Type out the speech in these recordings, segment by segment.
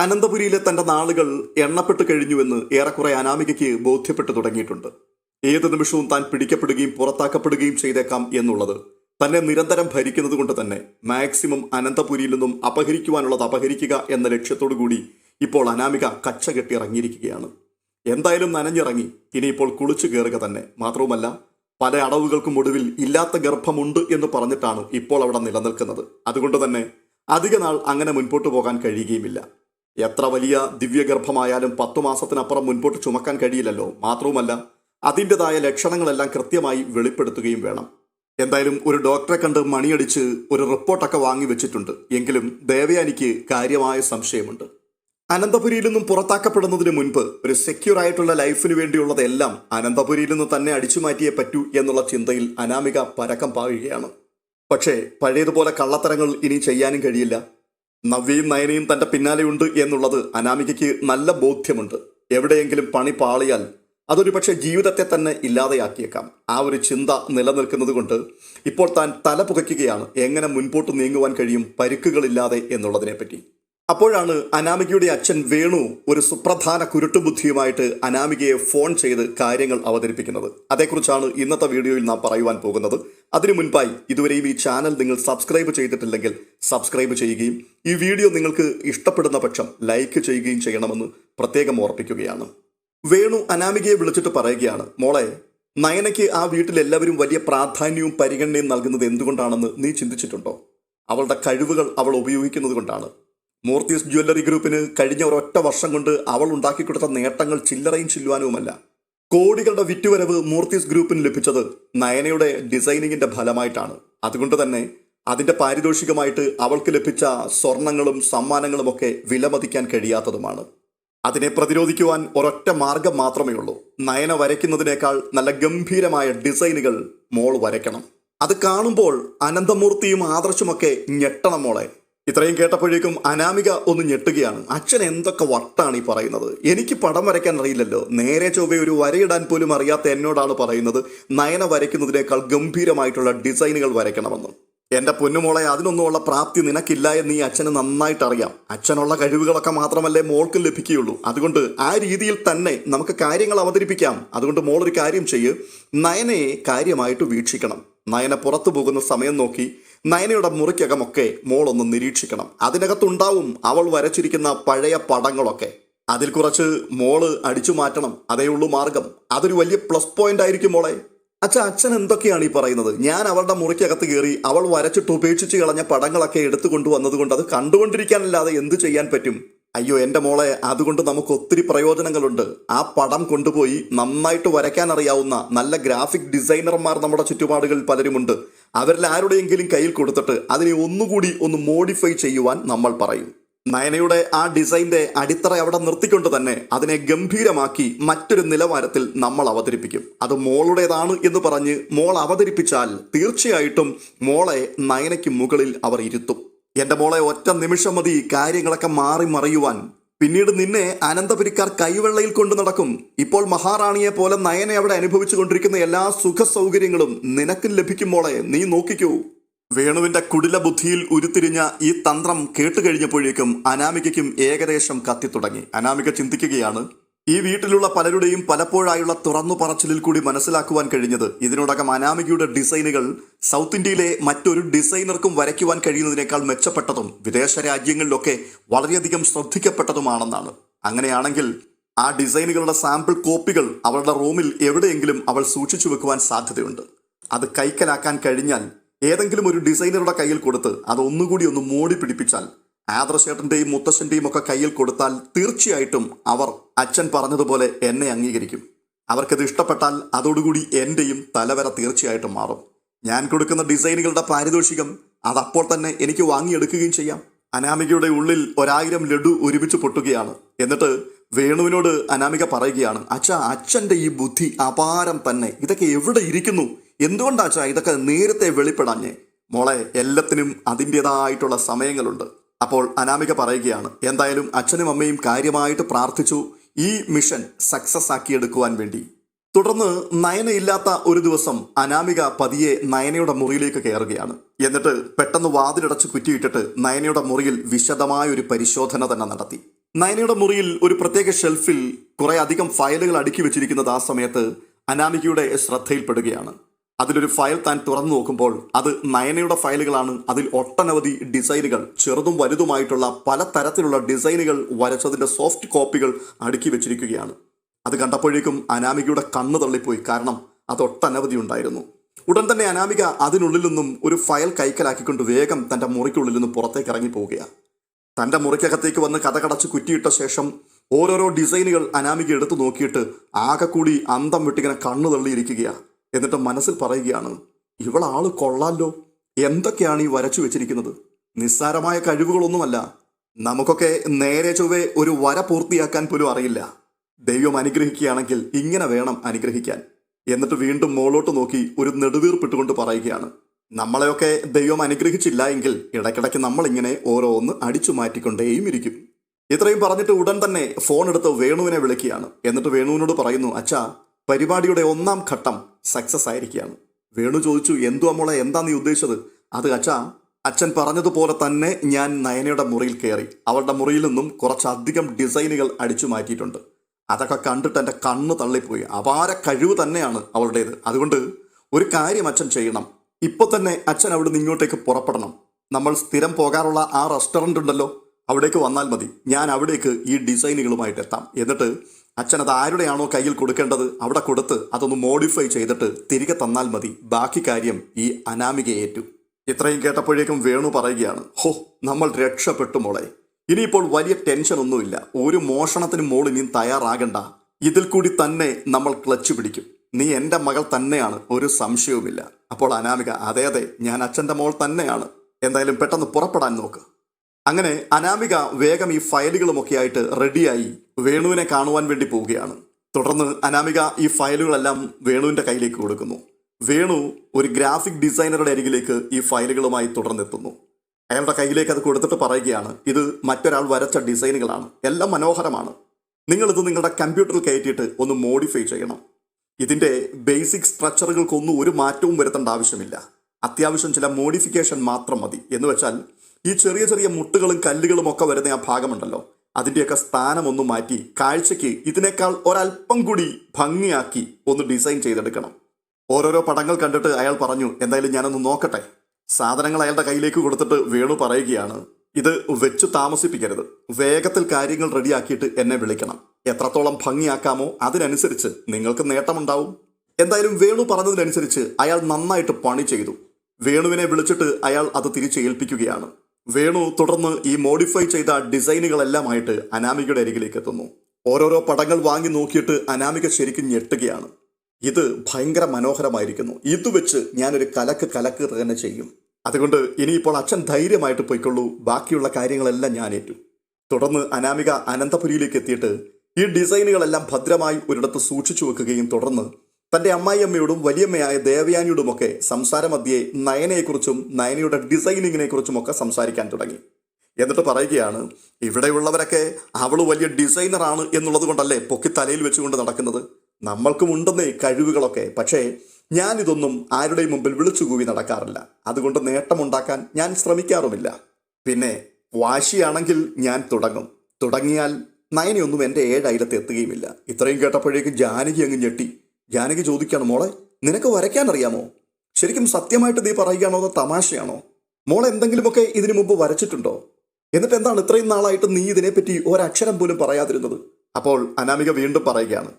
അനന്തപുരിയിലെ തന്റെ നാളുകൾ എണ്ണപ്പെട്ട് കഴിഞ്ഞുവെന്ന് ഏറെക്കുറെ അനാമികയ്ക്ക് ബോധ്യപ്പെട്ടു തുടങ്ങിയിട്ടുണ്ട്. ഏത് നിമിഷവും താൻ പിടിക്കപ്പെടുകയും പുറത്താക്കപ്പെടുകയും ചെയ്തേക്കാം എന്നുള്ളത് തന്നെ നിരന്തരം ഭരിക്കുന്നത് കൊണ്ട് തന്നെ മാക്സിമം അനന്തപുരിയിൽ നിന്നും അപഹരിക്കുവാനുള്ളത് അപഹരിക്കുക എന്ന ലക്ഷ്യത്തോടു കൂടി ഇപ്പോൾ അനാമിക കച്ച കെട്ടി ഇറങ്ങിയിരിക്കുകയാണ്. എന്തായാലും നനഞ്ഞിറങ്ങി ഇനിയിപ്പോൾ കുളിച്ചു കയറുക തന്നെ മാത്രവുമല്ല പല അടവുകൾക്കും ഒടുവിൽ ഇല്ലാത്ത ഗർഭമുണ്ട് എന്ന് പറഞ്ഞിട്ടാണ് ഇപ്പോൾ അവിടെ നിലനിൽക്കുന്നത്. അതുകൊണ്ട് തന്നെ അധിക നാൾ അങ്ങനെ മുൻപോട്ട് പോകാൻ കഴിയുകയുമില്ല. എത്ര വലിയ ദിവ്യഗർഭമായാലും പത്തു മാസത്തിനപ്പുറം മുൻപോട്ട് ചുമക്കാൻ കഴിയില്ലല്ലോ. മാത്രവുമല്ല അതിന്റെതായ ലക്ഷണങ്ങളെല്ലാം കൃത്യമായി വെളിപ്പെടുത്തുകയും വേണം. എന്തായാലും ഒരു ഡോക്ടറെ കണ്ട് മണിയടിച്ച് ഒരു റിപ്പോർട്ടൊക്കെ വാങ്ങി വെച്ചിട്ടുണ്ട്. എങ്കിലും ദേവയാനിക്ക് കാര്യമായ സംശയമുണ്ട്. അനന്തപുരിയിൽ നിന്നും പുറത്താക്കപ്പെടുന്നതിന് മുൻപ് ഒരു സെക്യൂർ ആയിട്ടുള്ള ലൈഫിന് വേണ്ടിയുള്ളതെല്ലാം അനന്തപുരിയിൽ നിന്ന് തന്നെ അടിച്ചു മാറ്റിയേ പറ്റൂ എന്നുള്ള ചിന്തയിൽ അനാമിക പരക്കം പാവുകയാണ് പക്ഷേ പഴയതുപോലെ കള്ളത്തരങ്ങൾ ഇനി ചെയ്യാനും കഴിയില്ല. നവ്യയും നയനയും തന്റെ പിന്നാലെയുണ്ട് എന്നുള്ളത് അനാമികയ്ക്ക് നല്ല ബോധ്യമുണ്ട്. എവിടെയെങ്കിലും പണി പാളിയാൽ അതൊരു പക്ഷേ ജീവിതത്തെ തന്നെ ഇല്ലാതെയാക്കിയേക്കാം. ആ ഒരു ചിന്ത നിലനിൽക്കുന്നത് കൊണ്ട് ഇപ്പോൾ താൻ തല പുകയ്ക്കുകയാണ്. എങ്ങനെ മുൻപോട്ട് നീങ്ങുവാൻ കഴിയും പരുക്കുകളില്ലാതെ എന്നുള്ളതിനെപ്പറ്റി. അപ്പോഴാണ് അനാമികയുടെ അച്ഛൻ വേണു ഒരു സുപ്രധാന കുരുട്ടുബുദ്ധിയുമായിട്ട് അനാമികയെ ഫോൺ ചെയ്ത് കാര്യങ്ങൾ അവതരിപ്പിക്കുന്നത്. അതേക്കുറിച്ചാണ് ഇന്നത്തെ വീഡിയോയിൽ നാം പറയുവാൻ പോകുന്നത്. അതിനു മുൻപായി ഇതുവരെയും ഈ ചാനൽ നിങ്ങൾ സബ്സ്ക്രൈബ് ചെയ്തിട്ടില്ലെങ്കിൽ സബ്സ്ക്രൈബ് ചെയ്യുകയും ഈ വീഡിയോ നിങ്ങൾക്ക് ഇഷ്ടപ്പെടുന്ന പക്ഷം ലൈക്ക് ചെയ്യുകയും ചെയ്യണമെന്ന് പ്രത്യേകം ഓർപ്പിക്കുകയാണ്. വേണു അനാമികയെ വിളിച്ചിട്ട് പറയുകയാണ് മോളെ നയനയ്ക്ക് ആ വീട്ടിലെല്ലാവരും വലിയ പ്രാധാന്യവും പരിഗണനയും നൽകുന്നത് എന്തുകൊണ്ടാണെന്ന് നീ ചിന്തിച്ചിട്ടുണ്ടോ? അവളുടെ കഴിവുകൾ അവൾ ഉപയോഗിക്കുന്നത് കൊണ്ടാണ്. മൂർത്തീസ് ജ്വല്ലറി ഗ്രൂപ്പിന് കഴിഞ്ഞ ഒരൊറ്റ വർഷം കൊണ്ട് അവൾ ഉണ്ടാക്കിക്കൊടുത്ത നേട്ടങ്ങൾ ചില്ലറയും ചില്ലുവാനുമല്ല. കോടികളുടെ വിറ്റുവരവ് മൂർത്തീസ് ഗ്രൂപ്പിന് ലഭിച്ചത് നയനയുടെ ഡിസൈനിങ്ങിന്റെ ഫലമായിട്ടാണ്. അതുകൊണ്ട് തന്നെ അതിന്റെ പാരിതോഷികമായിട്ട് അവൾക്ക് ലഭിച്ച സ്വർണങ്ങളും സമ്മാനങ്ങളും ഒക്കെ വിലമതിക്കാൻ കഴിയാത്തതുമാണ്. അതിനെ പ്രതിരോധിക്കുവാൻ ഒരൊറ്റ മാർഗം മാത്രമേ ഉള്ളൂ. നയന വരയ്ക്കുന്നതിനേക്കാൾ നല്ല ഗംഭീരമായ ഡിസൈനുകൾ മോൾ വരയ്ക്കണം. അത് കാണുമ്പോൾ അനന്തമൂർത്തിയും ആദർശമൊക്കെ ഞെട്ടണം മോളെ. ഇത്രയും കേട്ടപ്പോഴേക്കും അനാമിക ഒന്ന് ഞെട്ടുകയാണ്. അച്ഛൻ എന്തൊക്കെ വട്ടാണ് ഈ പറയുന്നത്? എനിക്ക് പടം വരയ്ക്കാൻ അറിയില്ലല്ലോ. നേരെ ചൊവ്വെ ഒരു വരയിടാൻ പോലും അറിയാത്ത എന്നോടാണ് പറയുന്നത്. നയന വരയ്ക്കുന്നതിനേക്കാൾ ഗംഭീരമായിട്ടുള്ള ഡിസൈനുകൾ വരയ്ക്കണമെന്ന്. എന്റെ പൊന്നുമോളെ അതിനൊന്നുമുള്ള പ്രാപ്തി നിനക്കില്ല എന്ന് ഈ അച്ഛന് നന്നായിട്ട് അറിയാം അച്ഛനുള്ള കഴിവുകളൊക്കെ മാത്രമല്ലേ മോൾക്ക് ലഭിക്കുകയുള്ളൂ. അതുകൊണ്ട് ആ രീതിയിൽ തന്നെ നമുക്ക് കാര്യങ്ങൾ അവതരിപ്പിക്കാം. അതുകൊണ്ട് മോൾ ഒരു കാര്യം ചെയ്യ്. നയനയെ കാര്യമായിട്ട് വീക്ഷിക്കണം. നയന പുറത്തു പോകുന്ന സമയം നോക്കി നയനയുടെ മുറിക്കകമൊക്കെ മോളൊന്ന് നിരീക്ഷിക്കണം. അതിനകത്തുണ്ടാവും അവൾ വരച്ചിരിക്കുന്ന പഴയ പടങ്ങളൊക്കെ. അതിൽ കുറച്ച് മോൾ അടിച്ചു മാറ്റണം. അതേ ഉള്ളൂ മാർഗം. അതൊരു വലിയ പ്ലസ് പോയിന്റ് ആയിരിക്കും മോളെ. അച്ഛ അച്ഛൻ എന്തൊക്കെയാണ് ഈ പറയുന്നത്? ഞാൻ അവളുടെ മുറിക്കകത്ത് കയറി അവൾ വരച്ചിട്ട് ഉപേക്ഷിച്ച് കളഞ്ഞ പടങ്ങളൊക്കെ എടുത്തു കൊണ്ടുവന്നതുകൊണ്ട് അത് കണ്ടുകൊണ്ടിരിക്കാനല്ലാതെ എന്ത് ചെയ്യാൻ പറ്റും? അയ്യോ എന്റെ മോളെ അതുകൊണ്ട് നമുക്ക് ഒത്തിരി പ്രയോജനങ്ങളുണ്ട്. ആ പടം കൊണ്ടുപോയി നന്നായിട്ട് വരയ്ക്കാൻ അറിയാവുന്ന നല്ല ഗ്രാഫിക് ഡിസൈനർമാർ നമ്മുടെ ചുറ്റുപാടുകളിൽ പലരുമുണ്ട്. അവരിൽ ആരുടെയെങ്കിലും കയ്യിൽ കൊടുത്തിട്ട് അതിനെ ഒന്നുകൂടി ഒന്ന് മോഡിഫൈ ചെയ്യുവാൻ നമ്മൾ പറയും. നയനയുടെ ആ ഡിസൈന്റെ അടിത്തറ അവിടെ നിർത്തിക്കൊണ്ട് തന്നെ അതിനെ ഗംഭീരമാക്കി മറ്റൊരു നിലവാരത്തിൽ നമ്മൾ അവതരിപ്പിക്കും. അത് മോളുടേതാണ് എന്ന് പറഞ്ഞ് മോൾ അവതരിപ്പിച്ചാൽ തീർച്ചയായിട്ടും മോളെ നയനയ്ക്ക് മുകളിൽ അവർ ഇരുത്തും. എന്റെ മോളെ ഒറ്റ നിമിഷം മതി. കാര്യങ്ങളൊക്കെ മാറി മറിയുവാൻ. പിന്നീട് നിന്നെ അനന്തപുരിക്കാർ കൈവെള്ളയിൽ കൊണ്ടു നടക്കും. ഇപ്പോൾ മഹാറാണിയെ പോലെ നയനെ അവിടെ അനുഭവിച്ചു കൊണ്ടിരിക്കുന്ന എല്ലാ സുഖ സൗകര്യങ്ങളും നിനക്കും ലഭിക്കും മോളെ. നീ നോക്കിക്കൂ. വേണുവിന്റെ കുടില ബുദ്ധിയിൽ ഉരുത്തിരിഞ്ഞ ഈ തന്ത്രം കേട്ടുകഴിഞ്ഞപ്പോഴേക്കും അനാമികയ്ക്കും ഏകദേശം കത്തി തുടങ്ങി. അനാമിക ചിന്തിക്കുകയാണ് ഈ വീട്ടിലുള്ള പലരുടെയും പലപ്പോഴായുള്ള തുറന്നു പറച്ചിലിൽ കൂടി മനസ്സിലാക്കുവാൻ കഴിഞ്ഞത്. ഇതിനോടകം അനാമികയുടെ ഡിസൈനുകൾ സൗത്ത് ഇന്ത്യയിലെ മറ്റൊരു ഡിസൈനർക്കും വരയ്ക്കുവാൻ കഴിയുന്നതിനേക്കാൾ മെച്ചപ്പെട്ടതും വിദേശ രാജ്യങ്ങളിലൊക്കെ വളരെയധികം ശ്രദ്ധിക്കപ്പെട്ടതുമാണെന്നാണ്. അങ്ങനെയാണെങ്കിൽ ആ ഡിസൈനുകളുടെ സാമ്പിൾ കോപ്പികൾ അവളുടെ റൂമിൽ എവിടെയെങ്കിലും അവൾ സൂക്ഷിച്ചു വെക്കുവാൻ സാധ്യതയുണ്ട്. അത് കൈക്കലാക്കാൻ കഴിഞ്ഞാൽ ഏതെങ്കിലും ഒരു ഡിസൈനറുടെ കയ്യിൽ കൊടുത്ത് അത് ഒന്നുകൂടി ഒന്ന് മോടി പിടിപ്പിച്ചാൽ ആദർശേട്ടന്റെയും മുത്തശ്ശന്റെയും ഒക്കെ കയ്യിൽ കൊടുത്താൽ തീർച്ചയായിട്ടും അവർ അച്ഛൻ പറഞ്ഞതുപോലെ എന്നെ അംഗീകരിക്കും. അവർക്കത് ഇഷ്ടപ്പെട്ടാൽ അതോടുകൂടി എന്റെയും തലവര തീർച്ചയായിട്ടും മാറും. ഞാൻ കൊടുക്കുന്ന ഡിസൈനുകളുടെ പാരിതോഷികം അതപ്പോൾ തന്നെ എനിക്ക് വാങ്ങിയെടുക്കുകയും ചെയ്യാം. അനാമികയുടെ ഉള്ളിൽ ഒരായിരം ലഡു ഒരുമിച്ച് പൊട്ടുകയാണ്. എന്നിട്ട് വേണുവിനോട് അനാമിക പറയുകയാണ് അച്ഛ അച്ഛന്റെ ഈ ബുദ്ധി അപാരം തന്നെ. ഇതൊക്കെ എവിടെ ഇരിക്കുന്നു? എന്തുകൊണ്ടാ അച്ഛാ ഇതൊക്കെ നേരത്തെ വെളിപ്പെടാഞ്ഞേ? മോളെ എല്ലാത്തിനും അതിന്റെതായിട്ടുള്ള സമയങ്ങളുണ്ട്. അപ്പോൾ അനാമിക പറയുകയാണ് എന്തായാലും അച്ഛനും അമ്മയും കാര്യമായിട്ട് പ്രാർത്ഥിച്ചു ഈ മിഷൻ സക്സസ് ആക്കിയെടുക്കുവാൻ വേണ്ടി. തുടർന്ന് നയനയില്ലാത്ത ഒരു ദിവസം അനാമിക പതിയെ നയനയുടെ മുറിയിലേക്ക് കയറുകയാണ്. എന്നിട്ട് പെട്ടെന്ന് വാതിലടച്ച് കുറ്റിയിട്ടിട്ട് നയനയുടെ മുറിയിൽ വിശദമായ ഒരു പരിശോധന തന്നെ നടത്തി. നയനയുടെ മുറിയിൽ ഒരു പ്രത്യേക ഷെൽഫിൽ കുറേ അധികം ഫയലുകൾ അടുക്കി വെച്ചിരിക്കുന്നത് ആ സമയത്ത് അനാമികയുടെ ശ്രദ്ധയിൽപ്പെടുകയാണ്. അതിലൊരു ഫയൽ താൻ തുറന്നു നോക്കുമ്പോൾ അത് നയനയുടെ ഫയലുകളാണ്. അതിൽ ഒട്ടനവധി ഡിസൈനുകൾ ചെറുതും വലുതുമായിട്ടുള്ള പല തരത്തിലുള്ള ഡിസൈനുകൾ വരച്ചതിന്റെ സോഫ്റ്റ് കോപ്പികൾ അടുക്കി വെച്ചിരിക്കുകയാണ്. അത് കണ്ടപ്പോഴേക്കും അനാമികയുടെ കണ്ണ് തള്ളിപ്പോയി. കാരണം അത് ഒട്ടനവധി ഉണ്ടായിരുന്നു. ഉടൻ തന്നെ അനാമിക അതിനുള്ളിൽ നിന്നും ഒരു ഫയൽ കൈക്കലാക്കിക്കൊണ്ട് വേഗം തന്റെ മുറിക്കുള്ളിൽ നിന്ന് പുറത്തേക്ക് ഇറങ്ങി പോവുകയാണ് തന്റെ മുറിക്കകത്തേക്ക് വന്ന് കഥകടച്ച് കുറ്റിയിട്ട ശേഷം ഓരോരോ ഡിസൈനുകൾ അനാമിക എടുത്തു നോക്കിയിട്ട് ആകെ കൂടി അന്തം വിട്ടിങ്ങനെ കണ്ണു തള്ളിയിരിക്കുകയാണ് എന്നിട്ട് മനസ്സിൽ പറയുകയാണ് ഇവളാൾ കൊള്ളാലോ. എന്തൊക്കെയാണ് ഈ വരച്ചു വെച്ചിരിക്കുന്നത്? നിസ്സാരമായ കഴിവുകളൊന്നുമല്ല. നമുക്കൊക്കെ നേരെ ചൊവ്വേ ഒരു വര പൂർത്തിയാക്കാൻ പോലും അറിയില്ല. ദൈവം അനുഗ്രഹിക്കുകയാണെങ്കിൽ ഇങ്ങനെ വേണം അനുഗ്രഹിക്കാൻ. എന്നിട്ട് വീണ്ടും മോളോട്ട് നോക്കി ഒരു നെടുവീർപ്പിട്ടുകൊണ്ട് പറയുകയാണ് നമ്മളെയൊക്കെ ദൈവം അനുഗ്രഹിച്ചില്ല എങ്കിൽ ഇടയ്ക്കിടയ്ക്ക് നമ്മളിങ്ങനെ ഓരോന്ന് അടിച്ചു മാറ്റിക്കൊണ്ടേയും ഇരിക്കും ഇത്രയും പറഞ്ഞിട്ട് ഉടൻ തന്നെ ഫോൺ എടുത്ത് വേണുവിനെ വിളിക്കുകയാണ്. എന്നിട്ട് വേണുവിനോട് പറയുന്നു അച്ഛാ പരിപാടിയുടെ ഒന്നാം ഘട്ടം സക്സസ് ആയിരിക്കുകയാണ്. വേണു ചോദിച്ചു എന്തുവാ മോളെ എന്താ നീ ഉദ്ദേശിച്ചത്? അത് അച്ഛാ അച്ഛൻ പറഞ്ഞതുപോലെ തന്നെ ഞാൻ നയനയുടെ മുറിയിൽ കയറി. അവളുടെ മുറിയിൽ നിന്നും കുറച്ചധികം ഡിസൈനുകൾ അടിച്ചു മാറ്റിയിട്ടുണ്ട്. അതൊക്കെ കണ്ടിട്ട് എന്റെ കണ്ണ് തള്ളിപ്പോയി. അപാര കഴിവ് തന്നെയാണ് അവളുടേത്. അതുകൊണ്ട് ഒരു കാര്യം അച്ഛൻ ചെയ്യണം. ഇപ്പൊ തന്നെ അച്ഛൻ അവിടെ നിന്ന് ഇങ്ങോട്ടേക്ക് പുറപ്പെടണം. നമ്മൾ സ്ഥിരം പോകാറുള്ള ആ റെസ്റ്റോറന്റ് ഉണ്ടല്ലോ അവിടേക്ക് വന്നാൽ മതി. ഞാൻ അവിടേക്ക് ഈ ഡിസൈനുകളുമായിട്ട് എത്താം. എന്നിട്ട് അച്ഛൻ അത് ആരുടെയാണോ കയ്യിൽ കൊടുക്കേണ്ടത് അവിടെ കൊടുത്ത് അതൊന്ന് മോഡിഫൈ ചെയ്തിട്ട് തിരികെ തന്നാൽ മതി. ബാക്കി കാര്യം ഈ അനാമിക ഏറ്റു. ഇത്രയും കേട്ടപ്പോഴേക്കും വേണു പറയുകയാണ് ഹോ നമ്മൾ രക്ഷപ്പെട്ടു മോളെ. ഇനിയിപ്പോൾ വലിയ ടെൻഷൻ ഒന്നുമില്ല. ഒരു മോഷണത്തിന് മോൾ ഇനിയും തയ്യാറാകണ്ട. ഇതിൽ കൂടി തന്നെ നമ്മൾ ക്ലച്ച് പിടിക്കും. നീ എന്റെ മകൾ തന്നെയാണ് ഒരു സംശയവുമില്ല. അപ്പോൾ അനാമിക അതെ അതെ ഞാൻ അച്ഛന്റെ മോൾ തന്നെയാണ്. എന്തായാലും പെട്ടെന്ന് പുറപ്പെടാൻ നോക്ക്. അങ്ങനെ അനാമിക വേഗം ഈ ഫയലുകളുമൊക്കെ ആയിട്ട് റെഡിയായി വേണുവിനെ കാണുവാൻ വേണ്ടി പോവുകയാണ്. തുടർന്ന് അനാമിക ഈ ഫയലുകളെല്ലാം വേണുവിന്റെ കയ്യിലേക്ക് കൊടുക്കുന്നു. വേണു ഒരു ഗ്രാഫിക് ഡിസൈനറുടെ അരികിലേക്ക് ഈ ഫയലുകളുമായി തുടർന്നെത്തുന്നു. അയാളുടെ കയ്യിലേക്ക് അത് കൊടുത്തിട്ട് പറയുകയാണ് ഇത് മറ്റൊരാൾ വരച്ച ഡിസൈനുകളാണ്. എല്ലാം മനോഹരമാണ്. നിങ്ങളിത് നിങ്ങളുടെ കമ്പ്യൂട്ടറിൽ കയറ്റിയിട്ട് ഒന്ന് മോഡിഫൈ ചെയ്യണം. ഇതിന്റെ ബേസിക് സ്ട്രക്ചറുകൾക്കൊന്നും ഒരു മാറ്റവും വരുത്തേണ്ട ആവശ്യമില്ല. അത്യാവശ്യം ചില മോഡിഫിക്കേഷൻ മാത്രം മതി. എന്ന് വെച്ചാൽ ഈ ചെറിയ ചെറിയ മുട്ടുകളും കല്ലുകളും ഒക്കെ വരുന്ന ആ ഭാഗമുണ്ടല്ലോ. അതിന്റെയൊക്കെ സ്ഥാനം ഒന്ന് മാറ്റി കാഴ്ചയ്ക്ക് ഇതിനേക്കാൾ ഒരല്പം കൂടി ഭംഗിയാക്കി ഒന്ന് ഡിസൈൻ ചെയ്തെടുക്കണം. ഓരോരോ പടങ്ങൾ കണ്ടിട്ട് അയാൾ പറഞ്ഞു എന്തായാലും ഞാനൊന്ന് നോക്കട്ടെ. സാധനങ്ങൾ അയാളുടെ കയ്യിലേക്ക് കൊടുത്തിട്ട് വേണു പറയുകയാണ്. ഇത് വെച്ചു താമസിപ്പിക്കരുത്. വേഗത്തിൽ കാര്യങ്ങൾ റെഡിയാക്കിയിട്ട് എന്നെ വിളിക്കണം. എത്രത്തോളം ഭംഗിയാക്കാമോ അതിനനുസരിച്ച് നിങ്ങൾക്ക് നേട്ടമുണ്ടാവും. എന്തായാലും വേണു പറഞ്ഞതിനനുസരിച്ച് അയാൾ നന്നായിട്ട് പണി ചെയ്തു. വേണുവിനെ വിളിച്ചിട്ട് അയാൾ അത് തിരിച്ച് ഏൽപ്പിക്കുകയാണ്. വേണു തുടർന്ന് ഈ മോഡിഫൈ ചെയ്ത ഡിസൈനുകളെല്ലാം ആയിട്ട് അനാമികയുടെ അരികിലേക്ക് എത്തുന്നു. ഓരോരോ പടങ്ങൾ വാങ്ങി നോക്കിയിട്ട് അനാമിക ശരിക്കും ഞെട്ടുകയാണ്. ഇത് ഭയങ്കര മനോഹരമായിരിക്കുന്നു. ഇത് വെച്ച് ഞാനൊരു കലക്ക് കലക്ക് തന്നെ ചെയ്യും. അതുകൊണ്ട് ഇനിയിപ്പോൾ അച്ഛൻ ധൈര്യമായിട്ട് പോയിക്കൊള്ളൂ. ബാക്കിയുള്ള കാര്യങ്ങളെല്ലാം ഞാൻ ഏറ്റു. തുടർന്ന് അനാമിക അനന്തപുരിയിലേക്ക് എത്തിയിട്ട് ഈ ഡിസൈനുകളെല്ലാം ഭദ്രമായി ഒരിടത്ത് സൂക്ഷിച്ചു വെക്കുകയും തുടർന്ന് തന്റെ അമ്മായിയമ്മയോടും വലിയമ്മയായ ദേവയാനിയോടുമൊക്കെ സംസാരമധ്യേ നയനയെക്കുറിച്ചും നയനയുടെ ഡിസൈനിങ്ങിനെ കുറിച്ചുമൊക്കെ സംസാരിക്കാൻ തുടങ്ങി. എന്നിട്ട് പറയുകയാണ് ഇവിടെയുള്ളവരൊക്കെ അവൾ വലിയ ഡിസൈനറാണ് എന്നുള്ളത് കൊണ്ടല്ലേ പൊക്കി തലയിൽ വെച്ചുകൊണ്ട് നടക്കുന്നത്? നമ്മൾക്കും ഉണ്ടെന്നേ കഴിവുകളൊക്കെ. പക്ഷേ ഞാനിതൊന്നും ആരുടെയും മുമ്പിൽ വിളിച്ചുകൂവി നടക്കാറില്ല. അതുകൊണ്ട് നേട്ടമുണ്ടാക്കാൻ ഞാൻ ശ്രമിക്കാറുമില്ല. പിന്നെ വാശിയാണെങ്കിൽ ഞാൻ തുടങ്ങും. തുടങ്ങിയാൽ നയനയൊന്നും എന്റെ ഏഴായിരത്ത് എത്തുകയുമില്ല. ഇത്രയും കേട്ടപ്പോഴേക്കും ജാനകി അങ്ങ് ഞെട്ടി. ജാനകി ചോദിക്കാണ് മോളെ നിനക്ക് വരയ്ക്കാൻ അറിയാമോ ശരിക്കും സത്യമായിട്ട് നീ പറയുകയാണോ അതോ തമാശയാണോ? മോൾ എന്തെങ്കിലുമൊക്കെ ഇതിനു മുമ്പ് വരച്ചിട്ടുണ്ടോ? എന്നിട്ട് എന്താണ് ഇത്രയും നാളായിട്ട് നീ ഇതിനെപ്പറ്റി ഒരക്ഷരം പോലും പറയാതിരുന്നത്? അപ്പോൾ അനാമിക വീണ്ടും പറയുകയാണ്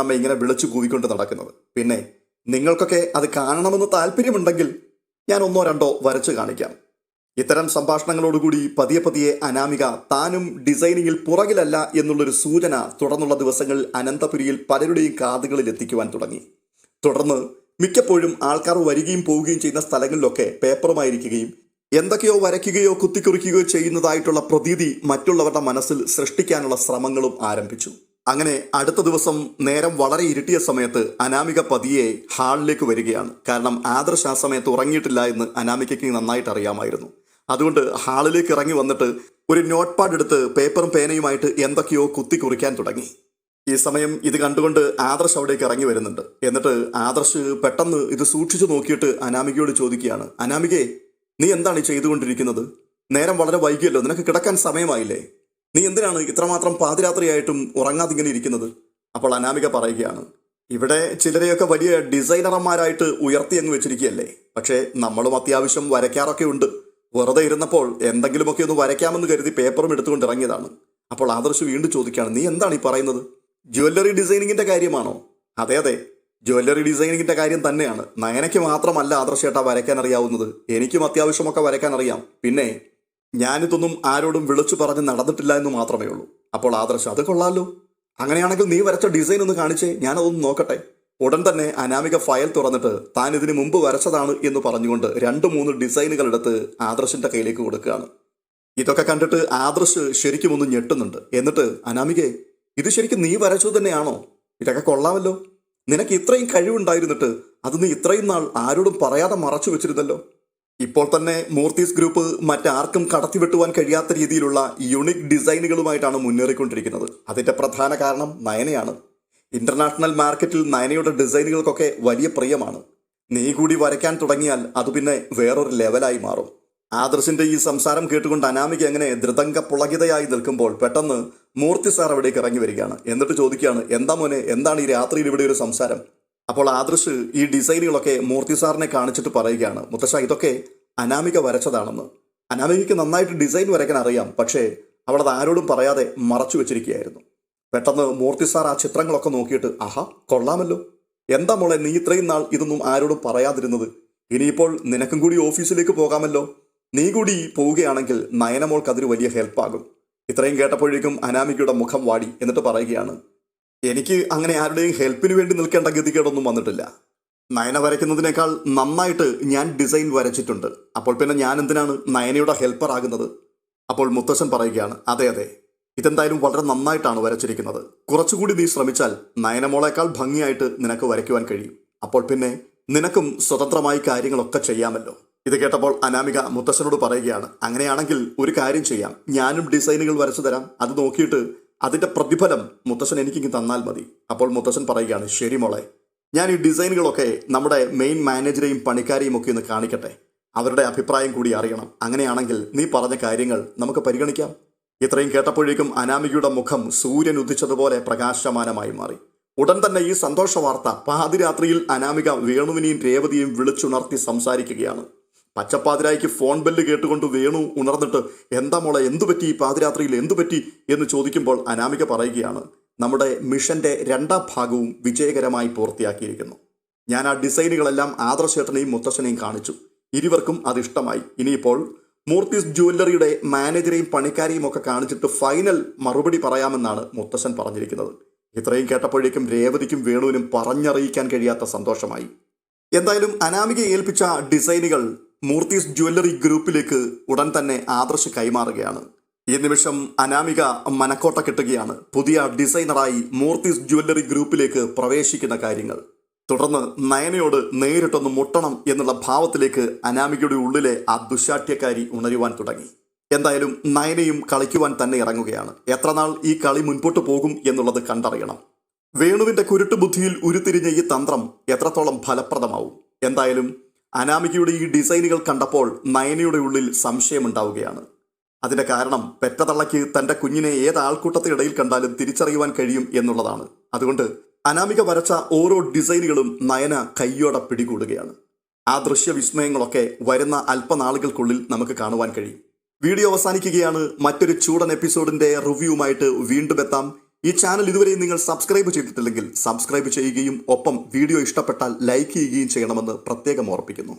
അമ്മ ഇങ്ങനെ വിളിച്ചു കൂവിക്കൊണ്ട് നടക്കുന്നത്? പിന്നെ നിങ്ങൾക്കൊക്കെ അത് കാണണമെന്ന് താല്പര്യമുണ്ടെങ്കിൽ ഞാൻ ഒന്നോ രണ്ടോ വരച്ചു കാണിക്കാം. ഇത്തരം സംഭാഷണങ്ങളോടുകൂടി പതിയെ പതിയെ അനാമിക താനും ഡിസൈനിങ്ങിൽ പുറകിലല്ല എന്നുള്ളൊരു സൂചന തുടർന്നുള്ള ദിവസങ്ങളിൽ അനന്തപുരിയിൽ പലരുടെയും കാതുകളിൽ എത്തിക്കുവാൻ തുടങ്ങി. തുടർന്ന് മിക്കപ്പോഴും ആൾക്കാർ വരികയും പോവുകയും ചെയ്യുന്ന സ്ഥലങ്ങളിലൊക്കെ പേപ്പറുമായിരിക്കുകയും എന്തൊക്കെയോ വരയ്ക്കുകയോ കുത്തിക്കുറിക്കുകയോ ചെയ്യുന്നതായിട്ടുള്ള പ്രതീതി മറ്റുള്ളവരുടെ മനസ്സിൽ സൃഷ്ടിക്കാനുള്ള ശ്രമങ്ങളും ആരംഭിച്ചു. അങ്ങനെ അടുത്ത ദിവസം നേരം വളരെ ഇരുട്ടിയ സമയത്ത് അനാമിക പതിയെ ഹാളിലേക്ക് വരികയാണ്. കാരണം ആദർശ് ആ സമയത്ത് ഉറങ്ങിയിട്ടില്ല എന്ന് അനാമികയ്ക്ക് നന്നായിട്ട് അറിയാമായിരുന്നു അതുകൊണ്ട് ഹാളിലേക്ക് ഇറങ്ങി വന്നിട്ട് ഒരു നോട്ട് പാഡ് എടുത്ത് പേപ്പറും പേനയുമായിട്ട് എന്തൊക്കെയോ കുത്തി കുറിക്കാൻ തുടങ്ങി. ഈ സമയം ഇത് കണ്ടുകൊണ്ട് ആദർശ് അവിടേക്ക് ഇറങ്ങി വരുന്നുണ്ട്. എന്നിട്ട് ആദർശ് പെട്ടെന്ന് ഇത് സൂക്ഷിച്ചു നോക്കിയിട്ട് അനാമികയോട് ചോദിക്കുകയാണ്. അനാമികേ നീ എന്താണ് ചെയ്തുകൊണ്ടിരിക്കുന്നത്? നേരം വളരെ വൈകിയല്ലോ നിനക്ക് കിടക്കാൻ സമയമായില്ലേ? നീ എന്തിനാണ് ഇത്രമാത്രം പാതിരാത്രിയായിട്ടും ഉറങ്ങാതെ ഇങ്ങനെ ഇരിക്കുന്നത്? അപ്പോൾ അനാമിക പറയുകയാണ് ഇവിടെ ചിലരെയൊക്കെ വലിയ ഡിസൈനർമാരായിട്ട് ഉയർത്തി അങ്ങ് വെച്ചിരിക്കുകയല്ലേ? പക്ഷേ നമ്മളും അത്യാവശ്യം വരയ്ക്കാറൊക്കെ ഉണ്ട്. വെറുതെ ഇരുന്നപ്പോൾ എന്തെങ്കിലുമൊക്കെ ഒന്ന് വരയ്ക്കാമെന്ന് കരുതി പേപ്പറും എടുത്തുകൊണ്ട് ഇറങ്ങിയതാണ്. അപ്പോൾ ആദർശ് വീണ്ടും ചോദിക്കുകയാണ് നീ എന്താണ് ഈ പറയുന്നത്? ജ്വല്ലറി ഡിസൈനിങ്ങിന്റെ കാര്യമാണോ? അതെ അതെ. ജ്വല്ലറി ഡിസൈനിങ്ങിന്റെ കാര്യം തന്നെയാണ്. നയനയ്ക്ക് മാത്രമല്ല ആദർശേട്ടാ വരയ്ക്കാൻ അറിയാവുന്നത്. എനിക്കും അത്യാവശ്യമൊക്കെ വരയ്ക്കാൻ അറിയാം. പിന്നെ ഞാനിതൊന്നും ആരോടും വിളിച്ചു പറഞ്ഞ് നടന്നിട്ടില്ല എന്ന് മാത്രമേ ഉള്ളൂ. അപ്പോൾ ആദർശ് അത് കൊള്ളാമല്ലോ അങ്ങനെയാണെങ്കിൽ നീ വരച്ച ഡിസൈൻ ഒന്ന് കാണിച്ചേ. ഞാനതൊന്ന് നോക്കട്ടെ. ഉടൻ തന്നെ അനാമിക ഫയൽ തുറന്നിട്ട് താൻ ഇതിന് മുമ്പ് വരച്ചതാണ് എന്ന് പറഞ്ഞുകൊണ്ട് രണ്ട് മൂന്ന് ഡിസൈനുകൾ എടുത്ത് ആദർശിന്റെ കയ്യിലേക്ക് കൊടുക്കുകയാണ്. ഇതൊക്കെ കണ്ടിട്ട് ആദർശ് ശരിക്കും ഒന്ന് ഞെട്ടുന്നുണ്ട്. എന്നിട്ട് അനാമികെ ഇത് ശരിക്കും നീ വരച്ചത് തന്നെയാണോ? ഇതൊക്കെ കൊള്ളാമല്ലോ. നിനക്ക് ഇത്രയും കഴിവുണ്ടായിരുന്നിട്ട് അത് നീ ഇത്രയും നാൾ ആരോടും പറയാതെ മറച്ചു വെച്ചിരുന്നല്ലോ. ഇപ്പോൾ തന്നെ മൂർത്തീസ് ഗ്രൂപ്പ് മറ്റാർക്കും കടത്തിവെട്ടുവാൻ കഴിയാത്ത രീതിയിലുള്ള യുണിക് ഡിസൈനുകളുമായിട്ടാണ് മുന്നേറിക്കൊണ്ടിരിക്കുന്നത്. അതിന്റെ പ്രധാന കാരണം നയനയാണ്. ഇന്റർനാഷണൽ മാർക്കറ്റിൽ നയനയുടെ ഡിസൈനുകൾക്കൊക്കെ വലിയ പ്രിയമാണ്. നീ കൂടി വരയ്ക്കാൻ തുടങ്ങിയാൽ അത് പിന്നെ വേറൊരു ലെവലായി മാറും. ആദർശിന്റെ ഈ സംസാരം കേട്ടുകൊണ്ട് അനാമിക എങ്ങനെ ദൃതംഗ പുളകിതയായി നിൽക്കുമ്പോൾ പെട്ടെന്ന് മൂർത്തി സാർ അവിടേക്ക് ഇറങ്ങി വരികയാണ്. എന്നിട്ട് ചോദിക്കുകയാണ് എന്താ മോനെ എന്താണ് ഈ രാത്രിയിൽ ഇവിടെ ഒരു സംസാരം? അപ്പോൾ ആദർശ് ഈ ഡിസൈനുകളൊക്കെ മൂർത്തി സാറിനെ കാണിച്ചിട്ട് പറയുകയാണ് മുത്തശ്ശ ഇതൊക്കെ അനാമിക വരച്ചതാണെന്ന്. അനാമികയ്ക്ക് നന്നായിട്ട് ഡിസൈൻ വരയ്ക്കാൻ അറിയാം പക്ഷേ അവളത് ആരോടും പറയാതെ മറച്ചു വെച്ചിരിക്കുകയായിരുന്നു. പെട്ടെന്ന് മൂർത്തി സാർ ആ ചിത്രങ്ങളൊക്കെ നോക്കിയിട്ട് ആഹാ കൊള്ളാമല്ലോ. എന്താ മോളെ നീ ഇത്രയും നാൾ ഇതൊന്നും ആരോടും പറയാതിരുന്നത്? ഇനിയിപ്പോൾ നിനക്കും കൂടി ഓഫീസിലേക്ക് പോകാമല്ലോ. നീ കൂടി പോവുകയാണെങ്കിൽ നയനമോൾക്ക് അതൊരു വലിയ ഹെൽപ്പാകും. ഇത്രയും കേട്ടപ്പോഴേക്കും അനാമികയുടെ മുഖം വാടി എന്നിട്ട് പറയുകയാണ് എനിക്ക് അങ്ങനെ ആരുടെയും ഹെൽപ്പിന് വേണ്ടി നിൽക്കേണ്ട ഗതികേടൊന്നും വന്നിട്ടില്ല. നയന വരയ്ക്കുന്നതിനേക്കാൾ നന്നായിട്ട് ഞാൻ ഡിസൈൻ വരച്ചിട്ടുണ്ട്. അപ്പോൾ പിന്നെ ഞാൻ എന്തിനാണ് നയനയുടെ ഹെൽപ്പർ ആകുന്നത് അപ്പോൾ മുത്തശ്ശൻ പറയുകയാണ് അതെ അതെ. ഇതെന്തായാലും വളരെ നന്നായിട്ടാണ് വരച്ചിരിക്കുന്നത്. കുറച്ചുകൂടി നീ ശ്രമിച്ചാൽ നയനമോളേക്കാൾ ഭംഗിയായിട്ട് നിനക്ക് വരയ്ക്കുവാൻ കഴിയും. അപ്പോൾ പിന്നെ നിനക്കും സ്വതന്ത്രമായി കാര്യങ്ങളൊക്കെ ചെയ്യാമല്ലോ. ഇത് കേട്ടപ്പോൾ അനാമിക മുത്തശ്ശനോട് പറയുകയാണ് അങ്ങനെയാണെങ്കിൽ ഒരു കാര്യം ചെയ്യാം. ഞാനും ഡിസൈനുകൾ വരച്ചു തരാം. അത് നോക്കിയിട്ട് അതിന്റെ പ്രതിഫലം മുത്തശ്ശൻ എനിക്കിങ്ങ് തന്നാൽ മതി. അപ്പോൾ മുത്തശ്ശൻ പറയുകയാണ് ശരി മോളെ ഞാൻ ഈ ഡിസൈനുകളൊക്കെ നമ്മുടെ മെയിൻ മാനേജരെയും പണിക്കാരെയും ഒക്കെ ഒന്ന് കാണിക്കട്ടെ. അവരുടെ അഭിപ്രായം കൂടി അറിയണം. അങ്ങനെയാണെങ്കിൽ നീ പറഞ്ഞ കാര്യങ്ങൾ നമുക്ക് പരിഗണിക്കാം. ഇത്രയും കേട്ടപ്പോഴേക്കും അനാമികയുടെ മുഖം സൂര്യൻ ഉദിച്ചതുപോലെ പ്രകാശമാനമായി മാറി. ഉടൻ തന്നെ ഈ സന്തോഷ വാർത്ത പാതിരാത്രിയിൽ അനാമിക വേണുവിനെയും രേവതിയും വിളിച്ചുണർത്തി സംസാരിക്കുകയാണ്. പച്ചപ്പാതിരായിക്ക് ഫോൺ ബെല്ല് കേട്ടുകൊണ്ട് വേണു ഉണർന്നിട്ട് എന്താ മോളെ എന്തു പറ്റി? പാതിരാത്രിയിൽ എന്തു പറ്റി? എന്ന് ചോദിക്കുമ്പോൾ അനാമിക പറയുകയാണ് നമ്മുടെ മിഷന്റെ രണ്ടാം ഭാഗവും വിജയകരമായി പൂർത്തിയാക്കിയിരിക്കുന്നു. ഞാൻ ആ ഡിസൈനുകളെല്ലാം ആദർശേട്ടനെയും മുത്തശ്ശനെയും കാണിച്ചു. ഇരുവർക്കും അതിഷ്ടമായി ഇനിയിപ്പോൾ മൂർത്തിസ് ജുവല്ലറിയുടെ മാനേജരെയും പണിക്കാരെയും ഒക്കെ കാണിച്ചിട്ട് ഫൈനൽ മറുപടി പറയാമെന്നാണ് മുത്തശ്ശൻ പറഞ്ഞിരിക്കുന്നത്. ഇത്രയും കേട്ടപ്പോഴേക്കും രേവതിക്കും വേണുവിനും പറഞ്ഞറിയിക്കാൻ കഴിയാത്ത സന്തോഷമായി. എന്തായാലും അനാമിക ഏൽപ്പിച്ച ഡിസൈനുകൾ മൂർത്തിസ് ജുവല്ലറി ഗ്രൂപ്പിലേക്ക് ഉടൻ തന്നെ ആദർശ് കൈമാറുകയാണ്. ഈ നിമിഷം അനാമിക മനക്കോട്ട കിട്ടുകയാണ്. പുതിയ ഡിസൈനറായി മൂർത്തിസ് ജുവല്ലറി ഗ്രൂപ്പിലേക്ക് പ്രവേശിക്കുന്ന കാര്യങ്ങൾ. തുടർന്ന് നയനയോട് നേരിട്ടൊന്ന് മുട്ടണം എന്നുള്ള ഭാവത്തിലേക്ക് അനാമികയുടെ ഉള്ളിലെ ആ ദുശാഠ്യക്കാരി ഉണരുവാൻ തുടങ്ങി. എന്തായാലും നയനയും കളിക്കുവാൻ തന്നെ ഇറങ്ങുകയാണ്. എത്ര നാൾ ഈ കളി മുൻപോട്ട് പോകും എന്നുള്ളത് കണ്ടറിയണം. വേണുവിന്റെ കുരുട്ട് ബുദ്ധിയിൽ ഉരുത്തിരിഞ്ഞ ഈ തന്ത്രം എത്രത്തോളം ഫലപ്രദമാവും? എന്തായാലും അനാമികയുടെ ഈ ഡിസൈനുകൾ കണ്ടപ്പോൾ നയനയുടെ ഉള്ളിൽ സംശയമുണ്ടാവുകയാണ്. അതിന്റെ കാരണം പെറ്റതള്ളയ്ക്ക് തന്റെ കുഞ്ഞിനെ ഏത് ആൾക്കൂട്ടത്തിനിടയിൽ കണ്ടാലും തിരിച്ചറിയുവാൻ കഴിയും എന്നുള്ളതാണ്. അതുകൊണ്ട് അനാമിക വരച്ച ഓരോ ഡിസൈനുകളും നയന കയ്യോടെ പിടികൂടുകയാണ്. ആ ദൃശ്യവിസ്മയങ്ങളൊക്കെ വരുന്ന അല്പനാളുകൾക്കുള്ളിൽ നമുക്ക് കാണുവാൻ കഴിയും. വീഡിയോ അവസാനിക്കുകയാണ്. മറ്റൊരു ചൂടൻ എപ്പിസോഡിന്റെ റിവ്യൂവുമായിട്ട് വീണ്ടും എത്താം. ഈ ചാനൽ ഇതുവരെയും നിങ്ങൾ സബ്സ്ക്രൈബ് ചെയ്തിട്ടില്ലെങ്കിൽ സബ്സ്ക്രൈബ് ചെയ്യുകയും ഒപ്പം വീഡിയോ ഇഷ്ടപ്പെട്ടാൽ ലൈക്ക് ചെയ്യുകയും ചെയ്യണമെന്ന് പ്രത്യേകം ഓർപ്പിക്കുന്നു.